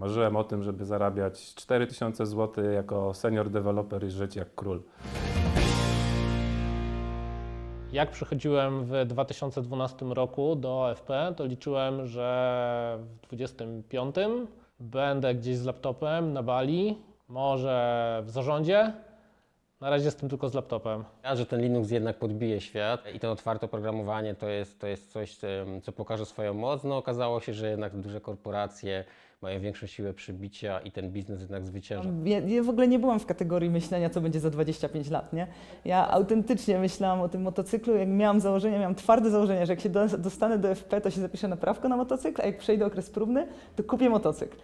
Marzyłem o tym, żeby zarabiać 4000 zł jako senior developer i żyć jak król. Jak przychodziłem w 2012 roku do OFP, to liczyłem, że w 25 będę gdzieś z laptopem na Bali, może w zarządzie. Na razie jestem tylko z laptopem. Ja, że ten Linux jednak podbije świat i to otwarte oprogramowanie to jest, to jest coś, co pokaże swoją moc. No okazało się, że jednak duże korporacje mają większą siłę przybicia i ten biznes jednak zwycięża. Ja, ja w ogóle nie byłam w kategorii myślenia, co będzie za 25 lat, nie? Ja autentycznie myślałam o tym motocyklu, jak miałam założenia, miałam twarde założenia, że jak się do, dostanę do FP, to się zapiszę na prawko na motocykl, a jak przejdę okres próbny, to kupię motocykl.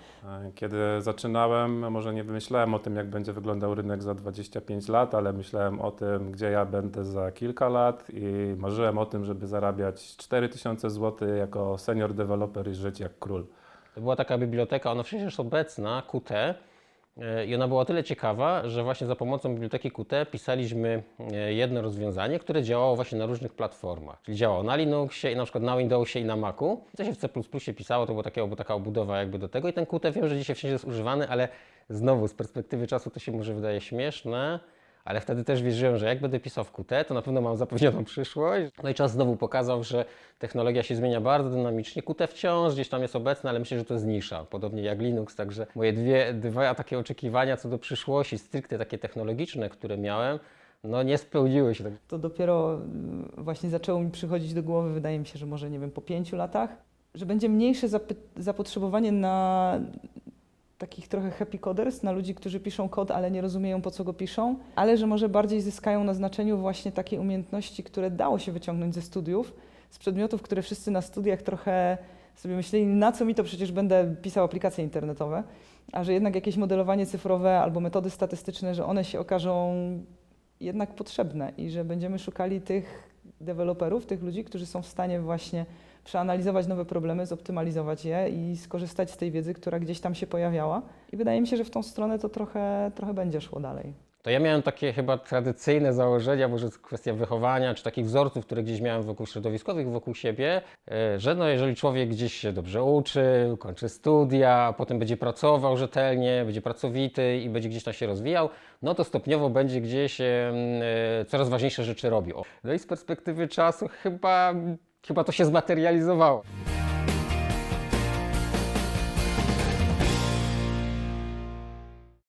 Kiedy zaczynałem, może nie wymyślałem o tym, jak będzie wyglądał rynek za 25 lat, ale myślałem o tym, gdzie ja będę za kilka lat i marzyłem o tym, żeby zarabiać 4000 zł jako senior developer i żyć jak król. To była taka biblioteka, ona przecież jest obecna, Qt. e, I ona była tyle ciekawa, że właśnie za pomocą biblioteki Qt pisaliśmy e, jedno rozwiązanie, które działało właśnie na różnych platformach. Czyli działało na Linuxie i na przykład na Windowsie i na Macu. To się w C++ pisało, to była taka, taka obudowa jakby do tego. I ten Qt wiem, że dzisiaj wszędzie jest używany, ale znowu z perspektywy czasu to się może wydaje śmieszne. Ale wtedy też wierzyłem, że jak będę pisał w Qt, to na pewno mam zapewnioną przyszłość. No i czas znowu pokazał, że technologia się zmienia bardzo dynamicznie. Qt wciąż gdzieś tam jest obecna, ale myślę, że to jest nisza, podobnie jak Linux. Także moje dwie, dwa takie oczekiwania co do przyszłości, stricte takie technologiczne, które miałem, no nie spełniły się. To dopiero mm, właśnie zaczęło mi przychodzić do głowy, wydaje mi się, że może, nie wiem, po pięciu latach, że będzie mniejsze zapotrzebowanie na takich trochę happy coders, na ludzi, którzy piszą kod, ale nie rozumieją po co go piszą, ale że może bardziej zyskają na znaczeniu właśnie takie umiejętności, które dało się wyciągnąć ze studiów, z przedmiotów, które wszyscy na studiach trochę sobie myśleli, na co mi to przecież będę pisał aplikacje internetowe, a że jednak jakieś modelowanie cyfrowe albo metody statystyczne, że one się okażą jednak potrzebne i że będziemy szukali tych deweloperów, tych ludzi, którzy są w stanie właśnie przeanalizować nowe problemy, zoptymalizować je i skorzystać z tej wiedzy, która gdzieś tam się pojawiała. I wydaje mi się, że w tą stronę to trochę, trochę będzie szło dalej. To ja miałem takie chyba tradycyjne założenia, może kwestia wychowania, czy takich wzorców, które gdzieś miałem wokół środowiskowych, wokół siebie, e, że no jeżeli człowiek gdzieś się dobrze uczy, kończy studia, potem będzie pracował rzetelnie, będzie pracowity i będzie gdzieś tam się rozwijał, no to stopniowo będzie gdzieś e, coraz ważniejsze rzeczy robił. No i z perspektywy czasu chyba, chyba to się zmaterializowało.